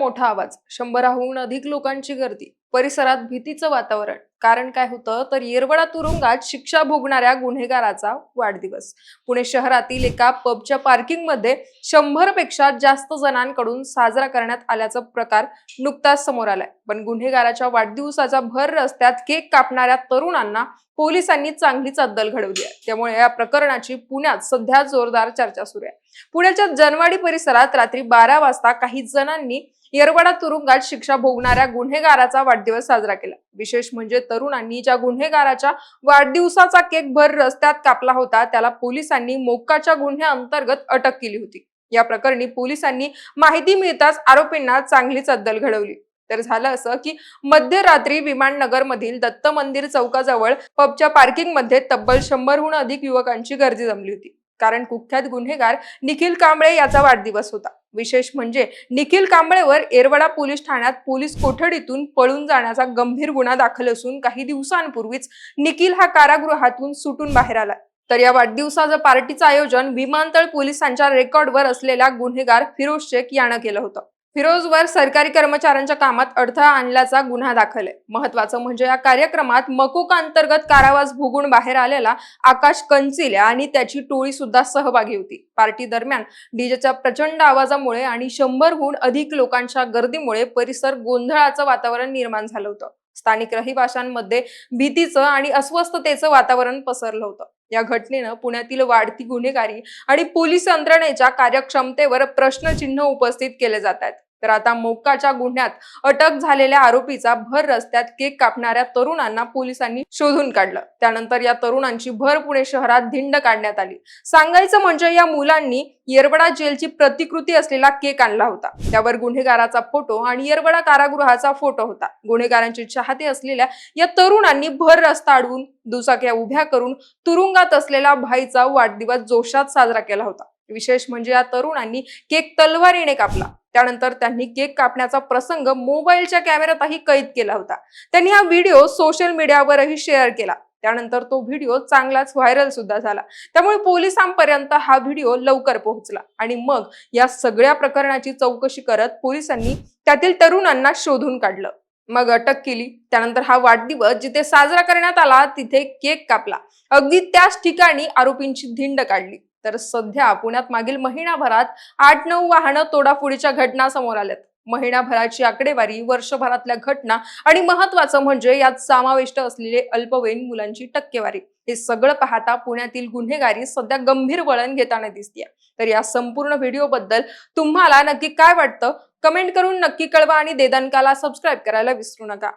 मोठा आवाज. शंभराहून अधिक लोकांची गर्दी. परिसरात भीतीचं वातावरण. कारण काय होतं? तर येरवडा तुरुंगात शिक्षा भोगणाऱ्या गुन्हेगाराचा वाढदिवस. पुणे शहरातील एका पबच्या पार्किंगमध्ये शंभरपेक्षा जास्त जणांकडून साजरा करण्यात आल्याचा प्रकार नुकताच समोर आलाय. पण गुन्हेगाराच्या वाढदिवसाचा भर रस्त्यात केक कापणाऱ्या तरुणांना पोलिसांनी चांगलीच अद्दल घडवली आहे. त्यामुळे या प्रकरणाची पुण्यात सध्या जोरदार चर्चा सुरू आहे. पुण्याच्या जनवाडी परिसरात रात्री बारा वाजता काही जणांनी येरवडा तुरुंगात शिक्षा भोगणाऱ्या गुन्हेगाराचा वाढदिवस साजरा केला. विशेष म्हणजे तरुणांनी ज्या गुन्हेगाराच्या वाढदिवसाचा केक भर रस्त्यात कापला होता त्याला पोलिसांनी मोक्काच्या गुन्ह्याअंतर्गत अटक केली होती. या प्रकरणी पोलिसांनी माहिती मिळताच आरोपींना चांगलीच अद्दल घडवली. तर झालं असं की मध्यरात्री विमाननगर मधील दत्त मंदिर चौकाजवळ पबच्या पार्किंगमध्ये तब्बल शंभरहून अधिक युवकांची गर्दी जमली होती. कारण कुख्यात गुन्हेगार निखिल कांबळे याचा वाढदिवस होता. विशेष म्हणजे निखिल कांबळेवर येरवडा पोलीस ठाण्यात पोलीस कोठडीतून पळून जाण्याचा गंभीर गुन्हा दाखल असून काही दिवसांपूर्वीच निखिल हा कारागृहातून सुटून बाहेर आला तर या वाढदिवसाचं पार्टीचं आयोजन विमानतळ पोलिसांच्या रेकॉर्डवर असलेल्या गुन्हेगार फिरोज शेख यानं केलं होतं. फिरोजवर सरकारी कर्मचाऱ्यांच्या कामात अडथळा आणल्याचा गुन्हा दाखल आहे. महत्वाचं म्हणजे या कार्यक्रमात मकोका अंतर्गत कारावास भोगून बाहेर आलेला आकाश कंचिल आणि त्याची टोळी सुद्धा सहभागी होती. पार्टी दरम्यान डीजेच्या प्रचंड आवाजामुळे आणि शंभरहून अधिक लोकांच्या गर्दीमुळे परिसर गोंधळाचं वातावरण निर्माण झालं होतं. स्थानिक रहिवाशांमध्ये भीतीचं आणि अस्वस्थतेचं वातावरण पसरलं होतं. या घटनेनं पुण्यातील वाढती गुन्हेगारी आणि पोलीस यंत्रणेच्या कार्यक्षमतेवर प्रश्नचिन्ह उपस्थित केले जात आहेत. तर आता मोक्काच्या गुन्ह्यात अटक झालेल्या आरोपीचा भर रस्त्यात केक कापणाऱ्या तरुणांना पोलिसांनी शोधून काढलं. त्यानंतर या तरुणांची भर पुणे शहरात धिंड काढण्यात आली. सांगायचं म्हणजे या मुलांनी येरवडा जेलची प्रतिकृती असलेला केक आणला होता. त्यावर गुन्हेगाराचा फोटो आणि येरवडा कारागृहाचा फोटो होता. गुन्हेगारांचे चाहते असलेल्या या तरुणांनी भर रस्ता अडवून दुचाक्या उभ्या करून तुरुंगात असलेला भाईचा वाढदिवस जोशात साजरा केला होता. विशेष म्हणजे या तरुणांनी केक तलवारीने कापला. त्यानंतर त्यांनी केक कापण्याचा प्रसंग मोबाईलच्या कॅमेऱ्यातही कैद केला होता. त्यांनी हा व्हिडिओ सोशल मीडियावरही शेअर केला. त्यानंतर तो व्हिडिओ चांगलाच व्हायरल सुद्धा झाला. त्यामुळे पोलिसांपर्यंत हा व्हिडिओ लवकर पोहोचला आणि मग या सगळ्या प्रकरणाची चौकशी करत पोलिसांनी त्यातील तरुणांना शोधून काढलं. मग अटक केली. त्यानंतर हा वाढदिवस जिथे साजरा करण्यात आला तिथे केक कापला. अगदी त्याच ठिकाणी आरोपींची धिंड काढली. तर सध्या पुण्यात मागील महिनाभरात आठ नऊ वाहनं तोडाफोडीच्या घटना समोर आल्यात. महिनाभराची आकडेवारी वर्षभरातल्या घटना आणि महत्वाचं म्हणजे यात समाविष्ट असलेले अल्पवयीन मुलांची टक्केवारी. हे सगळं पाहता पुण्यातील गुन्हेगारी सध्या गंभीर वळण घेताना दिसते तर या संपूर्ण व्हिडिओ बद्दल तुम्हाला नक्की काय वाटतं? कमेंट करून नक्की कळवा आणि देदानकाला सबस्क्राईब करायला विसरू नका.